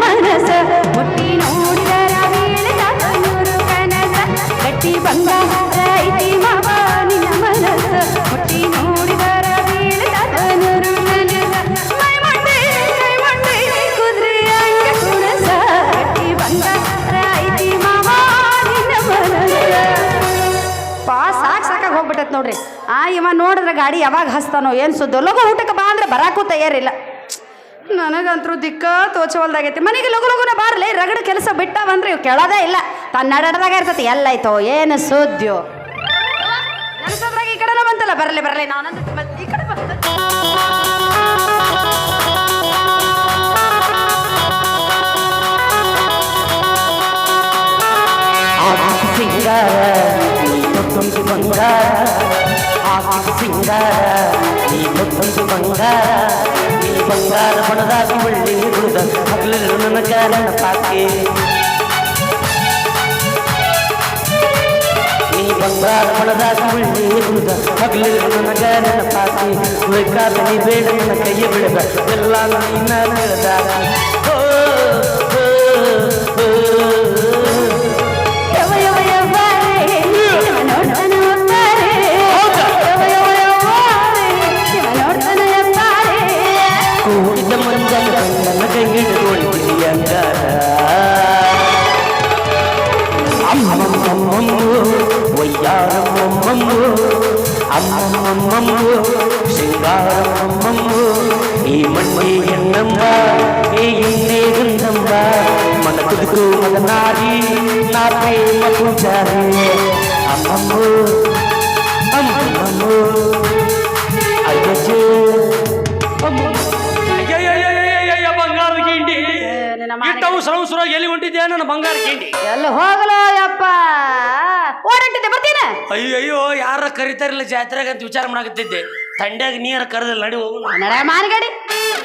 ಮನಸ ಮುಟ್ಟಿ ನೋಡಿದರ ಬೀಳದ ನೂರು ಕನಸ. ಗಟ್ಟಿ ಬಂಗಾರ ಐತಿ ಮಾವ ಮನಸ ಮುಟ್ಟಿ ನೋಡಿದರ ಬೀಳದ ನೂರು ಕನಸ. ನೋಡ್ರಿ. ಆ ಇವ ನೋಡಿದ್ರೆ ಗಾಡಿ ಯಾವಾಗ ಹಸ್ತಾನೋ, ಏನು ಸುದ್ದಿ? ಲಗು ಊಟಕ್ಕೆ ಬಾ ಅಂದ್ರೆ ಬರಾಕು ತಯಾರಿಲ್ಲ. ನನಗಂತರೂ ದಿಕ್ಕ ತೋಚವಲ್ದಾಗೈತಿ. ಮನೆಗೆ ಲಗು ಲಗುನ ಬಾರ್ಲಿ, ರಗಡ ಕೆಲಸ ಬಿಟ್ಟ ಬಂದ್ರೆ ಇವ್ ಕೇಳೋದೇ ಇಲ್ಲ. ತನ್ನ ನಡದಾಗ ಇರ್ತತಿ, ಎಲ್ಲಾಯ್ತೋ, ಏನು ಸೋದ್ಯೋ ನನಸದ್ರಾಗ ಈ ಕಡೆನ ಬಂತಲ್ಲ, ಬರಲಿ ಬರಲಿ ಮತ್ತೆ ಈ ಕಡೆ ಸಿಂಗಾರ ಬಂಗಾರ. ಆ ಸಿಂಗಾರ ಬಂಗಾರ. ಬಂಗಾರ ಬಣದಾಗ ಬಳ್ಳಿ ಹುಡುಗ. ಹಗಲೆಲ್ಲ ನನ್ನ ಕಾರಣ ಪಾಕೆ. ನೀ ಬಂಗಾರ ಬಣದಾಗ ಬಳ್ಳಿ ಹುಡುಗ. ಹಗಲೆಲ್ಲ ನನ್ನ ಕಾರಣ ಪಾಕೆ. ಬೇಕಾದ ನೀ ಬೇಡ ನನ್ನ ಕೈಯ ಬಿಡದ ಎಲ್ಲ ನೀನ ಬೆಳೆದಾಗ ಗಿಂಡಿ ಇಟ್ಟವು ಸರವು ಸರ ಎಲ್ಲಿ ಹೊಂಟಿದ್ದೆ ನನ್ನ ಬಂಗಾರ ಗಿಂಡಿ ಎಲ್ಲ ಹೋಗಲೋ ಯಪ್ಪ? ಓಡಂಟಿದ್ದೆ ಬರ್ತೀನಿ? ಅಯ್ಯಯ್ಯೋ ಯಾರ ಕರಿತಾರಿಲ್ಲ ಜಾತ್ರೆಗಂತ ವಿಚಾರ ಮಾಡಕತ್ತಿದ್ದೆ. ತಂಡ್ಯಾಗ ನೀರ ಕರೆದಿಲ್ಲ ನಡಿ ಹೋಗು ಮಾನಗಾಡಿ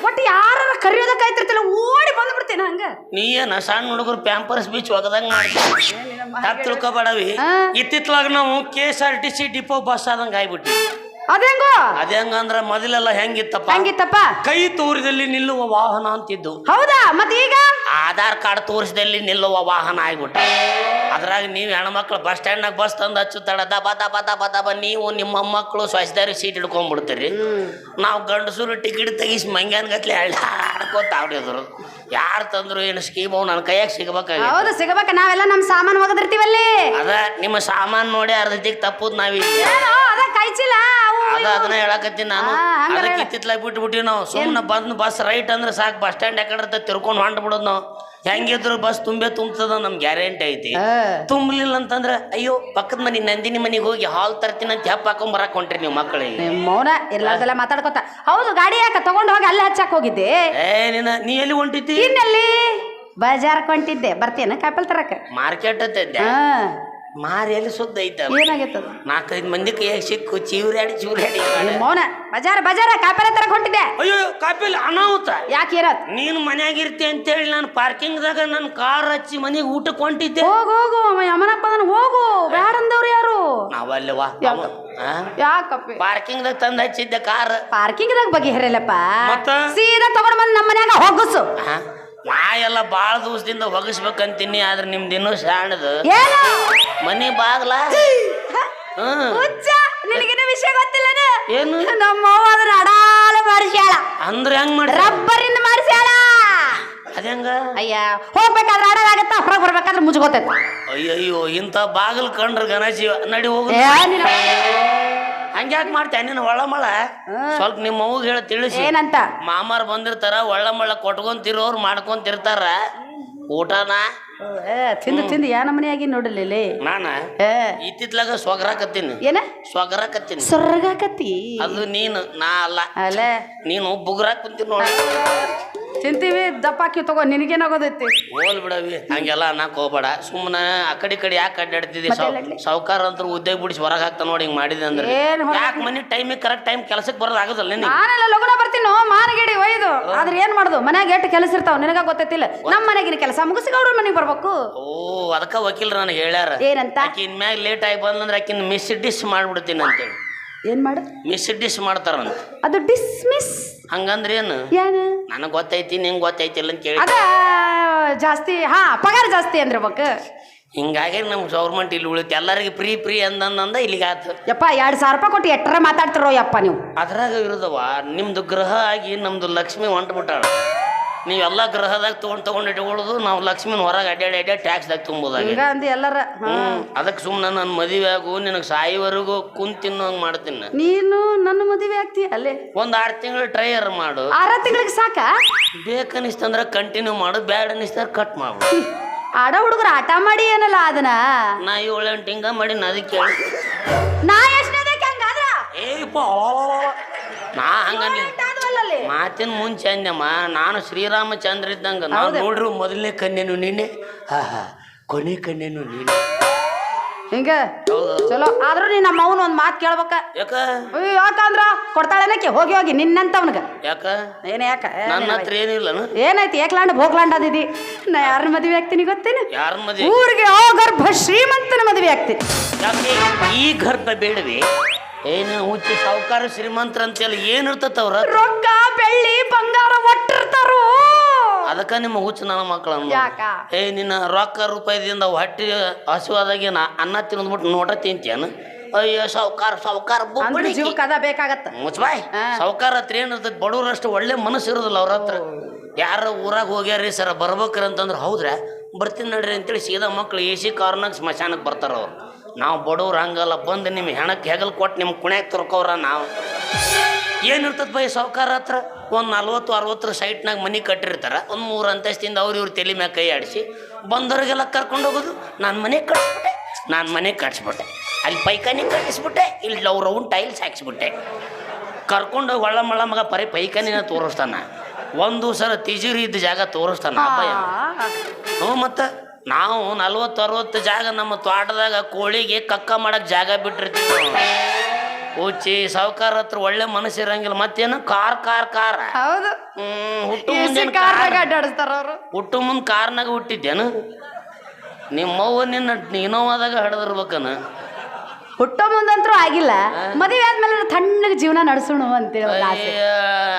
ಒಟ್ಟು ಯಾರ ಕರಿಯೋದಕ್ಕೆ ಆಯ್ತಿರ್ತಿಲ್ಲ ಓಡಿ ಬಂದ್ಬಿಡ್ತೀನಿ ಹಂಗ. ನೀ ಏನ ಸಣ್ಣ ಹುಡುಗರು ಪ್ಯಾಂಪರ್ಸ್ ಬೀಚ್ ಒಗದಂಗ ತಪ್ಪು ತಿಳ್ಕೊಬೇಡವಿ. ಇತ್ತಿತ್ಲಾಗ ನಾವು K S R T C depot bus ಆದಂಗ ಆಗ್ಬಿಟ್ವಿ. ಅದೇಂಗೋ? ಅದೇ ಅಂದ್ರೆ ಮೊದಲೆಲ್ಲ ಹೆಂಗಿತ್ತಪ್ಪ? ಹೆಂಗಿತ್ತಪ್ಪ? ಕೈ ತೋರಿದಲ್ಲಿ ನಿಲ್ಲುವ ವಾಹನ ಅಂತಿದ್ದು. ಹೌದಾ? ಮತ್ತೀಗ? ಈಗ ಆಧಾರ್ ಕಾರ್ಡ್ ತೋರಿಸಿದಲ್ಲಿ ನಿಲ್ಲುವ ವಾಹನ ಆಗ್ಬಿಟ್ಟ ಅದ್ರಾಗ ನೀವು ಹೆಣ್ಮಕ್ಳು ಬಸ್ ಸ್ಟ್ಯಾಂಡ್ನಾಗ ಬಸ್ ತಂದು ಹಚ್ಚುತ್ತಾಳ ದಬ ದಬ ದಬ ದಬ ನೀವು ನಿಮ್ಮ ಮೊಮ್ಮಕ್ಕಳು ಸ್ವಚ್ಛದಾರಿ ಸೀಟ್ ಹಿಡ್ಕೊಂಡ್ಬಿಡ್ತೀರಿ. ನಾವು ಗಂಡಸೂರು ಟಿಕೆಟ್ ತೆಗಿಸಿ ಮಂಗ್ಯಾನ್ ಗಟ್ಲೆ ಹಳ್ಳಾಡ್ಕೋತ ಆಡಿದ್ರು ಯಾರು ತಂದ್ರು ಏನು ಸ್ಕೀಮು ನನ್ನ ಕೈಯಾಗ ಸಿಗ್ಬೇಕಾಗಿ ಹೌದು ಸಿಗಬೇಕ. ನಾವೆಲ್ಲ ನಮ್ಮ ಸಾಮಾನು ಒಗದಿರ್ತೀವಲ್ಲಿ. ಅದ ನಿಮ್ಮ ಸಾಮಾನು ನೋಡಿ ಅರ್ಧತಿಗೆ ತಪ್ಪುದು ನಾವಿ ಅದ ಕೈಚಿಲ್ಲ ಅದ ಅದನ್ನ ಹೇಳಕತ್ತೀನಿ ನಾನು. ಅದಕ್ಕೆ. ಇತ್ತಿತ್ಲಾಗ ಬಿಟ್ಟು ಬಿಟ್ಟಿವಿ ನಾವು ಸುಮ್ಮನೆ ಬಂದು ಬಸ್ ರೈಟ್ ಅಂದ್ರೆ ಸಾಕು ಬಸ್ ಸ್ಟ್ಯಾಂಡ್ ಯಾಕಡೆ ತಿರ್ಕೊಂಡು ಹೊಂಟ್ಬಿಡೋದು ನಾವು. ಹೆಂಗಿದ್ರು ಬಸ್ ತುಂಬೆ ತುಂಬ್ತದ ನಮ್ ಗ್ಯಾರಂಟಿ ಐತಿ. ತುಂಬಲಿಲ್ಲ ಅಂತಂದ್ರ ಅಯ್ಯೋ ಪಕ್ಕದ ಮನೆ ನಂದಿನಿ ಮನೆಗೆ ಹೋಗಿ ಹಾಲ್ ತರ್ತೀನಿ ಅಂತ ಹೆಪ್ಪ ಹಾಕೊಂಡ್ ಬರಕ್ ಹೊಂಟ್ರಿ ನೀವು ಮಕ್ಕಳಿಗೆ ಮೌನ ಎಲ್ಲ ಮಾತಾಡ್ಕೊತ. ಹೌದು ಗಾಡಿ ಯಾಕ ತಗೊಂಡ್ ಹೋಗಿ ಅಲ್ಲೇ ಹಚ್ಚಾಕ್ ಹೋಗಿದ್ದೆ? ಏ ನಿನ್ನ ನೀ ಎಲ್ಲಿ ಹೊಂಟಿತಿ ಇನ್ನಲ್ಲಿ? ಬಜಾರ್ ಕೊಂಟಿದ್ದೆ ಬರ್ತೇನ ಕಾಪಲ್ ತರಕ? ಮಾರ್ಕೆಟ್ ಹತ್ತಿದ್ದೆ ಮಾರಿ ಎಲ್ಲಿ ಸುದ್ದ ಐತ ಏನಾಗೈತದ? ನಾಲ್ಕೈದು ಮಂದಿ ಕೈಯಾಗ ಸಿಕ್ಕು ಚೀವ್ರಾಡಿ ಚೀವ್ರಾಡಿ ಮೌನ ಬಜಾರ ಬಜಾರ ಕಾಪಿಲ ತರ ಹೊಂಟಿದ್ದೆ ಅಯ್ಯೋ ಕಾಪಿಲ್ ಅನಾಹುತ. ಯಾಕೆ ಇರತ್ ನೀನು ಮನ್ಯಾಗ ಇರ್ತಿ ಅಂತೇಳಿ ನಾನು ಪಾರ್ಕಿಂಗ್ದಾಗ ನನ್ನ ಕಾರ್ ಹಚ್ಚಿ ಮನೆಗೆ ಊಟ ಕೊಂಟಿದ್ದೆ ಹೋಗು ಹೋಗು ಯಮನಪ್ಪ ಅದನ್ನ ಹೋಗು. ಬ್ಯಾಡ ಅಂದವ್ರು ಯಾರು? ನಾವಲ್ಲವಾ ಯಾಕ? ಯಾಕಪ್ಪಿ? ಪಾರ್ಕಿಂಗ್ದಾಗ ತಂದು ಹಚ್ಚಿದ್ದೆ ಕಾರ್. ಪಾರ್ಕಿಂಗ್ದಾಗ ಬಗೆಹರಿಯಲ್ಲಪ್ಪ? ಸೀದಾ ತಗೊಂಡ್ ಬಂದ್ ನಮ್ಮ ಮನ್ಯಾಗ ಹೋಗಸು? ನಾ ಎಲ್ಲ ಭಾಳ ದಿವಸದಿಂದ ಒಗಸ್ಬೇಕಂತೀನಿ ಆದ್ರೆ ನಿಮ್ದು ಇನ್ನೂ ಶಾಣದು. ಏನು? ಮನಿ ಬಾಗ್ಲ? ಹ್ಮ್ ಹುಚ್ಚ ನಿನಗಿನ ವಿಷಯ ಗೊತ್ತಿಲ್ಲನ? ಏನು? ನಮ್ಮ ಅವ್ವ ಅದನ್ನ ಅಡಾಲ ಮಾಡಿಸ್ಯಾಳ ಅಂದ್ರೆ ಹೆಂಗ್ ಮಾಡಿ ರಬ್ಬರಿಂದ ಮಾಡಿಸ್ಯಾಳ ಅದಂಗ ಅಯ್ಯ ಹೋಗ್ಬೇಕಾದ್ರೆ ಅಡಲಾಗತ್ತ ಹೊರಗೆ ಬರ್ಬೇಕಾದ್ರೆ ಮುಚ್ಕೋತೈತಿ ಅಯ್ಯಯ್ಯೋ ಇಂಥ ಬಾಗಿಲು ಕಂಡ್ರ ಗಣಜೀವ ನಡಿ ಹೋಗು. ಹಂಗ್ಯಾಕ್ ಮಾಡ್ತ್ಯಾ ನೀನು ಒಳ್ಳಮಳ ಸ್ವಲ್ಪ ನಿಮ್ಮ ಅವ್ಗೆ ಹೇಳಿ ತಿಳಿಸಿ. ಏನಂತ? ಮಾಮಾರ್ ಬಂದಿರ್ತಾರ ಒಳ್ಳಮಳ ಕೊಟ್ಕೊಂತಿರೋರು ಮಾಡ್ಕೊಂತಿರ್ತಾರ. ಊಟನ? ಏ, ತಿಂದು ತಿಂದು ಯಾನ ಮನೆ ಆಗಿ ನೋಡಲಿಲ್ಲ ನಾನ? ಏ. ಇತ್ತಿತ್ಲಾಗ ಸ್ವಗರಾಕತ್ತೀನಿ ಏನ? ಸ್ವಗ್ರಾಕತ್ತೀನಿ ಸೊರ್ಗಾಕತಿ ಅದು ನೀನು ನಾ ಅಲ್ಲ. ಅಲ್ಲ ನೀನು ಬುಗ್ರಾಕ್ ಕುಂತೀನಿ ನೋಡಿ ತಿಂತೀವಿ ದಪ್ಪ ಹಾಕಿ ತಗೋ ನಿನಗೇನಾಗೋದೈತಿ? ಹೋಲ್ ಬಿಡವಿ ಹಂಗೆಲ್ಲ ಅನ್ನಕ್ ಹೋಗ್ಬೇಡ. ಸುಮ್ಮನೆ ಆ ಕಡೆ ಈ ಕಡೆ ಯಾಕೆ ಅಡ್ಡಾಡ್ತಿದ್ದಿ? ಸಾವುಕಾರ ಅಂತ ಉದ್ಯೋಗ ಬಿಡಿಸಿ ಹೊರಗೆ ಹಾಕ್ತಾ ನೋಡಿ ಹಿಂಗೆ ಮಾಡಿದೆ ಅಂದ್ರೆ. ಏನ್ ಯಾಕೆ ಮನೆ ಟೈಮಿಗೆ ಕರೆಕ್ಟ್ ಟೈಮ್ ಕೆಲಸಕ್ಕೆ ಬರೋದು ಆಗೋದಲ್ಲ ನಿನಗೆ? ನಾನೆಲ್ಲ ಲಗುನ ಬರ್ತೀನಿ? ಮಾನಗಿಡಿ ಒಯ್ದು. ಆದ್ರೆ ಏನ್ ಮಾಡುದು? ಮನ್ಯಾಗ ಎಷ್ಟು ಕೆಲಸ ಇರ್ತಾವ? ನಿನಗ ಗೊತ್ತೈತಿಲ್ಲ. ನಮ್ಮ ಮನೆಗಿನ ಕೆಲಸ ಮುಗಿಸಿ ಅವ್ರ ಮನೆಗೆ ಬರ್ಬೇಕು. ಓ ಅದಕ್ಕೆ ವಕೀಲರು ನನಗೆ ಹೇಳ್ಯಾರ. ಏನಂತ? ಆಕಿ ಇನ್ಮ್ಯಾಗ ಲೇಟ್ ಆಗಿ ಬಂದಂದ್ರೆ ಆಕಿನ ಮಿಸ್ ಡಿಸ್ ಮಾಡ್ಬಿಡ್ತೀನಿ ಅಂತೇಳಿ ಏನ್ ಮಾಡು ಮಿಸ್ ಡಿಸ್ ಮಾಡ್ತಾರಂತ. ಅದು ಡಿಸ್ಮಿಸ್ ಹಂಗಂದ್ರೆ ಏನು? ಏನು ನನಗೆ ಗೊತ್ತೈತಿ ನಿಂಗೆ ಗೊತ್ತೈತಿಲ್ಲ ಅಂತ ಕೇಳಿ. ಅದ ಜಾಸ್ತಿ ಹಾ ಪಗಾರ ಜಾಸ್ತಿ ಅಂದಿರ್ಬೇಕು. ಹಿಂಗಾಗಿ ನಮ್ಮ ಗೌರ್ಮೆಂಟ್ ಇಲ್ಲಿ ಉಳಿತು. ಎಲ್ಲರಿಗೆ ಫ್ರೀ ಫ್ರೀ ಅಂದಂದ ಇಲ್ಲಿಗೆ ಆತು. ಯಪ್ಪ ಎರಡ್ ಸಾವಿರ ರೂಪಾಯಿ ಕೊಟ್ಟು ಎಟ್ಟರ ಮಾತಾಡ್ತಿರೋ ಯಪ್ಪ ನೀವು? ಅದ್ರಾಗ ಇರೋದವ ನಿಮ್ದು ಗ್ರಹ ಆಗಿ ನಮ್ದು ಲಕ್ಷ್ಮಿ ಹೊಂಟ್ಬಿಟ್ಟಾಳ. ನೀವೆಲ್ಲ ಗ್ರಹದಾಗ ತೊಗೊಂಡು ತೊಗೊಂಡು ಇಟ್ಕೊಳ್ಳೋದು ನಾವು ಲಕ್ಷ್ಮಿನ ಹೊರಗೆ ಅಡ್ಡಾಡಿ ಅಡ್ಡಾಡಿ ಟ್ಯಾಕ್ಸ್ದಾಗ ತುಂಬೋದಾಗಿ. ಈಗ ಅಂದಿ ಎಲ್ಲರ. ಹಾ. ಹ್ಮ್ ಅದಕ್ಕೆ ಸುಮ್ಮನೆ ನನ್ನ ಮದುವೆ ಆಗು ನಿನಗೆ ಸಾಯಿವರೆಗೂ ಕುಂತ್ ತಿನ್ನೋಂಗ್ ಮಾಡ್ತೀನಿ. ನಾ. ನೀನು ನನ್ನ ಮದುವೆ ಆಗ್ತೀಯ ಅಲ್ಲೇ. ಒಂದ್ ಆರು ತಿಂಗಳು ಟ್ರೈಯರ್ ಮಾಡು. ಆರ ತಿಂಗಳಿಗೆ ಸಾಕ? ಬೇಕನ್ನಿಸ್ತಂದ್ರ ಕಂಟಿನ್ಯೂ ಮಾಡು ಬ್ಯಾಡ್ ಅನ್ನಿಸ್ತಾರ ಕಟ್ ಮಾಡು. ಆಡ ಹುಡುಗರು ಆಟ ಮಾಡಿ ಏನಲ್ಲ ಅದನ್ನ? ನಾ ಏಳು ಎಂಟು ಹಿಂಗ ಮಾಡಿ ಅದಕ್ಕೆ ನಾ ಎಷ್ಟನೇದಕ್ಕೆ ಹಂಗಾದ್ರ ಏಯಪ್ಪ ನಾ ಹಂಗ. ಮಾತಿನ ಮುಂಚೆ ಅಂದಮ್ಮ ನಾನು ಶ್ರೀರಾಮಚಂದ್ರ ಇದ್ದಂಗ ನಾವು? ನೋಡ್ರು ಮೊದಲನೇ ಕನ್ಯನು ನೀನೆ? ಹಾ ಹಾ. ಕೊನೆ ಕನ್ಯನು ನೀನೆ? ಹಿಂಗ? ಚಲೋ. ಆದ್ರೂ ನೀ ನಮ್ಮ ಅವನ ಒಂದ್ ಮಾತು ಕೇಳ್ಬೇಕ. ಯಾಕ? ಯಾಕಂದ್ರ? ಕೊಡ್ತಾಳೆನಕ್ಕೆ ಹೋಗಿ ಹೋಗಿ. ನಿನ್ನಂತವನ್ಗ. ಯಾಕ? ಏನ ಯಾಕ? ಏನ್ ನನ್ನ ಹೇಳವ್ವ? ಹತ್ರ ಏನಿಲ್ಲನು? ಏನಾಯ್ತು? ಏಕ್ಲಾಂಡ್ ಭೋಗ್ಲಾಂಡ್ ಅದಿದಿ ನಾ ಯಾರನ್ನ ಮದುವೆ ಆಗ್ತೀನಿ ಗೊತ್ತೇನು? ಮದುವೆ? ಊರಿಗೆ ಆ ಗರ್ಭ ಶ್ರೀಮಂತನ ಮದುವೆ ಆಗ್ತೀನಿ. ಈ ಗರ್ಭ ಬೇಡವೆ? ಏನು ಹುಚ್ಚಿ ಸಾವುಕಾರ ಶ್ರೀಮಂತರ ಅಂತೇಳಿ ಏನಿರ್ತತ ಅವ್ರ? ರೊಕ್ಕ ಬೆಳ್ಳಿ ಬಂಗಾರ ಒಟ್ಟಿರ್ತಾರು? ಅದಕ್ಕ ನಿಮ್ಮ ಹುಚ್ಚು ನನ್ನ ಮಕ್ಕಳ ಯಾಕ? ಏ ನಿನ್ನ ರೊಕ್ಕ ರೂಪಾಯಿದಿಂದ ಹೊಟ್ಟಿ ಹಸಿವಾದಾಗಿ ನಾ ಅನ್ನ ತಿನ್ನದ್ಬಿಟ್ಟು ನೋಟ ತಿಂತೀಯನು? ಅಯ್ಯೋ ಸಾವುಕಾರ ಸಾವುಕಾರ ಅಂದ್ರೆ ಜೀವಕ್ಕೆ ಅದ ಬೇಕಾಗತ್ತ. ಮುಚ್ಬಾಯ್ ಹಾ. ಸಾವುಕಾರ ಹತ್ರ ಏನಿರ್ತೈತಿ ಬಡವರಷ್ಟು ಒಳ್ಳೆ ಮನಸ್ಸು ಇರೋದಿಲ್ಲ ಅವ್ರ ಹತ್ರ. ಯಾರ ಊರಾಗ ಹೋಗ್ಯಾರಿ ಸರ ಬರ್ಬೇಕ್ರಿ ಅಂತಂದ್ರೆ ಹೌದ್ರ? ಬರ್ತೀನಿ ನಡ್ರಿ ಅಂತೇಳಿ ಸೀದಾ ಮಕ್ಳು ಎ ಸಿ ಕಾರ್ನಾಗ ಸ್ಮಶಾನಕ್ಕೆ ಬರ್ತಾರ ಅವ್ರು. ನಾವು ಬಡವ್ರು ಹಂಗಲ್ಲ ಬಂದು ನಿಮ್ಮ ಹೆಣಕ್ಕೆ ಹೆಗಲ್ ಕೊಟ್ಟು ನಿಮ್ಮ ಕುಣ್ಯಾಗ ತುರ್ಕೋರ ನಾವು. ಏನಿರ್ತದೆ ಬೈ ಸಾವುಕಾರ ಹತ್ರ? ಒಂದು ನಲ್ವತ್ತು ಅರವತ್ತರ ಸೈಟ್ನಾಗ ಮನೆ ಕಟ್ಟಿರ್ತಾರೆ. ಒಂದು ಮೂರು ಅಂತಸ್ತಿಂದ ಅವ್ರು ಇವ್ರ ತಲೆ ಮ್ಯಾಗ ಕೈ ಆಡಿಸಿ ಬಂದವ್ರಿಗೆಲ್ಲ ಕರ್ಕೊಂಡು ಹೋಗೋದು. ನಾನು ಮನೆ ಕಟ್ಸ್ಬಿಟ್ಟೆ ನಾನು ಮನೆ ಕಟ್ಸ್ಬಿಟ್ಟೆ. ಅಲ್ಲಿ ಪೈಕಾನಿ ಕಟ್ಟಿಸ್ಬಿಟ್ಟೆ ಇಲ್ಲಿ ಲವ್ ರೌಂಡ್ ಟೈಲ್ಸ್ ಹಾಕ್ಸ್ಬಿಟ್ಟೆ. ಕರ್ಕೊಂಡೋಗಿ ಒಳ್ಳ ಮಳ್ಳ ಮಗ ಪರಿ ಪೈಖಾನಿನ ತೋರಿಸ್ತಾನ. ಒಂದು ಸಲ ತಿಜುರಿ ಇದ್ದ ಜಾಗ ತೋರಿಸ್ತಾನ. ಹ್ಞೂ ಮತ್ತು? ನಾವು ನಲ್ವತ್ತು ಅರವತ್ತು ಜಾಗ ನಮ್ಮ ತೋಟದಾಗ ಕೋಳಿಗೆ ಕಕ್ಕ ಮಾಡಕ್ಕೆ ಜಾಗ ಬಿಟ್ಟಿರ್ತೀವಿ ಉಚ್ಚಿ ಹುಚ್ಚಿ ಸಾವುಕಾರ ಹತ್ರ ಒಳ್ಳೆ ಮನಸ್ಸು ಇರಂಗಿಲ್ಲ ಮತ್ತೇನು? Car car car. ಹೌದು. ಹ್ಮ್ ಹುಟ್ಟು ಕಾರ್. ಅಡ್ಡಾಡಿಸ್ತಾರ ಅವರು. ಹುಟ್ಟು ಮುಂದೆ ಕಾರ್ನಾಗ ಹುಟ್ಟಿದ್ದೇನು? ನಿಮ್ಮವ್ವ ನಿನ್ನ ಇನೋವಾದಾಗ ಹಡದಿರ್ಬೇಕನ? ಹುಟ್ಟೋ ಮುಂದಂತರೂ ಆಗಿಲ್ಲ. ಮದುವೆ ಆದ್ಮೇಲೆ ತಣ್ಣಗೆ ಜೀವನ ನಡೆಸೋಣ ಅಂತೇಳಿ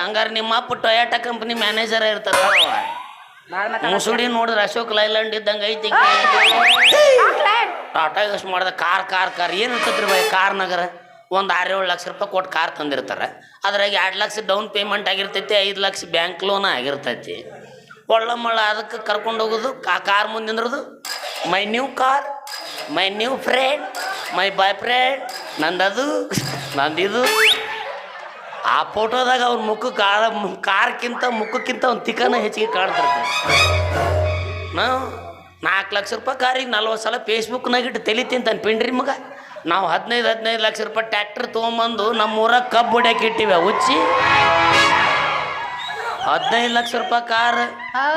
ಹಂಗಾರೆ ನಿಮ್ಮ ಅಪ್ಪ ಟೊಯಾಟಾ ಕಂಪನಿ ಮ್ಯಾನೇಜರ್ ಇರ್ತಾರ ಮುಸುಡಿ ನೋಡಿದ್ರೆ ಅಶೋಕ್ ಲೈಲ್ಯಾಂಡ್ ಇದ್ದಂಗೆ ಐತಿ ಟಾಟಾ ಯೂಸ್ ಮಾಡಿದ ಕಾರ್ ಕಾರ್ ಕಾರ್ ಏನು ಇರ್ತೈತ್ರಿ ಬೈ ಕಾರ್ ನಗರ ಒಂದು ಆರು ಏಳು ಲಕ್ಷ ರೂಪಾಯಿ ಕೊಟ್ಟು ಕಾರ್ ತಂದಿರ್ತಾರೆ ಅದ್ರಾಗ ಎರಡು ಲಕ್ಷ ಡೌನ್ ಪೇಮೆಂಟ್ ಆಗಿರ್ತೈತಿ ಐದು ಲಕ್ಷ ಬ್ಯಾಂಕ್ ಲೋನ್ ಆಗಿರ್ತೈತಿ ಒಳ್ಳೆ ಮಳ್ಳ ಅದಕ್ಕೆ ಕರ್ಕೊಂಡು ಹೋಗೋದು ಆ ಕಾರ್ ಮುಂದೆ ನಿಂದ್ರದು my new car my new friend my boy friend ನಂದದು ನಂದಿದು ಆ ಫೋಟೋದಾಗ ಅವ್ರ ಮುಖ ಆ ಕಾರ್ಕ್ಕಿಂತ ಮುಖಕ್ಕಿಂತ ಒಂದು ತಿಕ್ಕನ ಹೆಚ್ಚಿಗೆ ಕಾಣ್ತಿರ್ತಾರೆ ನಾವು ನಾಲ್ಕು ಲಕ್ಷ ರೂಪಾಯಿ ಕಾರಿಗೆ ನಲ್ವತ್ತು ಸಲ ಫೇಸ್ಬುಕ್ನಾಗ ಇಟ್ಟು ತಲೆ ತಿಂತಾನೆ ಪಿಂಡ್ರಿ ಮಗ. ನಾವು ಹದಿನೈದು ಹದಿನೈದು ಲಕ್ಷ ರೂಪಾಯಿ ಟ್ಯಾಕ್ಟ್ರ್ ತೊಗೊಂಬಂದು ನಮ್ಮ ಊರಾಗ ಕಬ್ಬು ಹೊಡ್ಯಾಕೆ ಇಟ್ಟಿವೆ ಹುಚ್ಚಿ. ಹದಿನೈದು ಲಕ್ಷ ರೂಪಾಯಿ ಕಾರ್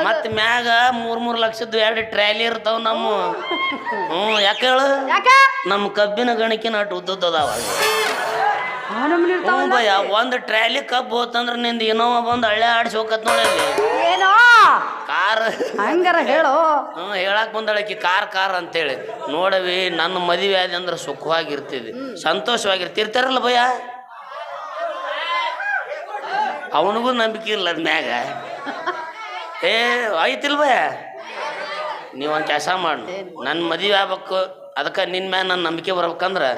ಮತ್ತೆ ಮ್ಯಾಗ ಮೂರು ಮೂರು ಲಕ್ಷದ್ದು ಎರಡು ಟ್ರ್ಯಾಲಿ ಇರ್ತಾವ ನಮ್ಮ. ಹ್ಞೂ ಯಾಕೆ ಹೇಳು? ನಮ್ಮ ಕಬ್ಬಿನ ಗಣಕಿನ ಅಟ್ಟು ಉದ್ದದ್ದದಾವ ಹ್ಞೂ ಭಯ ಒಂದು ಟ್ರಾಲಿ ಕಬ್ಬು ಹೋತಂದ್ರ ನಿಂದ ಏನೋ ಬಂದು ಹಳ್ಳೆ ಆಡ್ಸಿ ಹೋಗತ್ ನೋಡಿ ಏನೋ? ಕಾರ್. ಹಂಗಾರ ಹೇಳು? ಹ್ಞೂ ಹೇಳಕ್ ಬಂದಳಕಿ ಕಾರ್ ಕಾರ್ ಅಂತೇಳಿ. ನೋಡವಿ ನನ್ನ ಮದುವೆ ಆದ ಅಂದ್ರೆ ಸುಖವಾಗಿರ್ತಿದ್ವಿ. ಸಂತೋಷವಾಗಿರ್ತಿರ್ತಾರಲ್ಲ ಭಯ? ಅವನಿಗೂ ನಂಬಿಕೆ ಇಲ್ಲ ಅದ್ ಮ್ಯಾಗ. ಏ ಆಯ್ತಿಲ್ ಭಯ? ನೀವೊಂದು ಒಂದು ಕೆಲಸ ಮಾಡು. ನನ್ನ ಮದುವೆ ಆಗ್ಬೇಕು ಅದಕ್ಕೆ ನಿನ್ನ ಮ್ಯಾಗ ನನ್ನ ನಂಬಿಕೆ ಬರ್ಬೇಕಂದ್ರೆ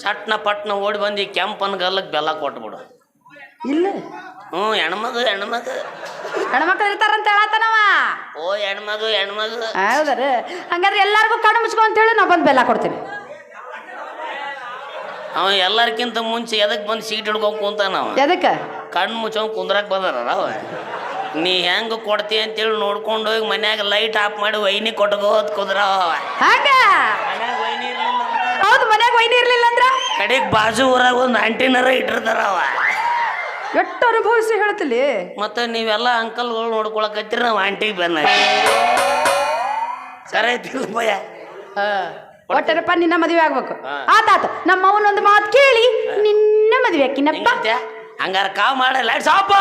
ಸಟ್ನ ಪಟ್ನ ಓಡಿ ಬಂದು ಈ ಕೆಂಪನ ಗಲ್ಲಕ್ಕೆ ಬೆಲ್ಲ ಕೊಟ್ಬಿಡು. ಇಲ್ಲ. ಹ್ಞೂ ಹೆಣ್ಮಗು ಹೆಣ್ಮಗು. ಹೆಣ್ಮಕ್ಳು ಇರ್ತಾರಂತ ಹೇಳತ್ತನವ ಓ ಹೆಣ್ಮಗು ಹೆಣ್ಮಗು. ಹೌದ್ರಿ. ಹಂಗಾದ್ರೆ ಎಲ್ಲಾರ್ಗೂ ಕಣ್ಣು ಮುಚ್ಕೊ ಅಂತೇಳಿ ನಾವು ಬಂದು ಬೆಲ್ಲ ಕೊಡ್ತೀನಿ. ಅವ ಎಲ್ಲಾರ್ಕಿಂತ ಮುಂಚೆ ಎದಕ್ಕೆ ಬಂದು ಸೀಟ್ ಹಿಡ್ಕೊಂಡು ಕುಂತಾನ ಅವ? ಎದಕ್ಕೆ? ಕಣ್ಣು ಮುಚ್ಕೊಂಡ್ ಕುಂದ್ರಕ್ ಬಂದಾರ ಅವ? ನೀ ಹೆಂಗ ಕೊಡ್ತಿ ಅಂತೇಳಿ ನೋಡ್ಕೊಂಡು ಹೋಗಿ ಮನ್ಯಾಗ ಲೈಟ್ ಆಫ್ ಮಾಡಿ ವೈನಿ ಕೊಟ್ಕೋತ್ ಕುಂದ್ರ ಹಂಗ ಮನ್ಯಾಗ ವೈನಿ ಇರ್ಲಿಲ್ಲ ಹೌದು ಮನ್ಯಾಗ ವೈನಿ ಇರ್ಲಿಲ್ಲ ಅಂದ್ರ ಕಡೆಗೆ ಬಾಜು ಊರಾಗ ಒಂದು ಆಂಟಿನರ ಇಟ್ಟಿರ್ತಾರ ಅವ. ಎಷ್ಟು ಅನುಭವಿಸಿ ಹೇಳ್ತಿಲಿ? ಮತ್ತೆ ನೀವೆಲ್ಲ ಅಂಕಲ್ಗಳು ನೋಡ್ಕೊಳಕತ್ತೀರಿ ನಾವು ಆಂಟಿಗೆ ಬೆನ್ನ ಸರಿ ಐತಿಲ್ಲ ಭಯ ಒಟ್ಟರಪ್ಪ ನಿನ್ನ ಮದುವೆ ಆಗ್ಬೇಕು. ಆತಾತ ನಮ್ಮ ಅವನೊಂದು ಮಾತು ಕೇಳಿ ನಿನ್ನ ಮದುವೆ ಆಕಿನಪ್ಪ. ಹಂಗಾರ ಕಾವ್ ಮಾಡ ಲೈಟ್ಸ್ ಆಫ್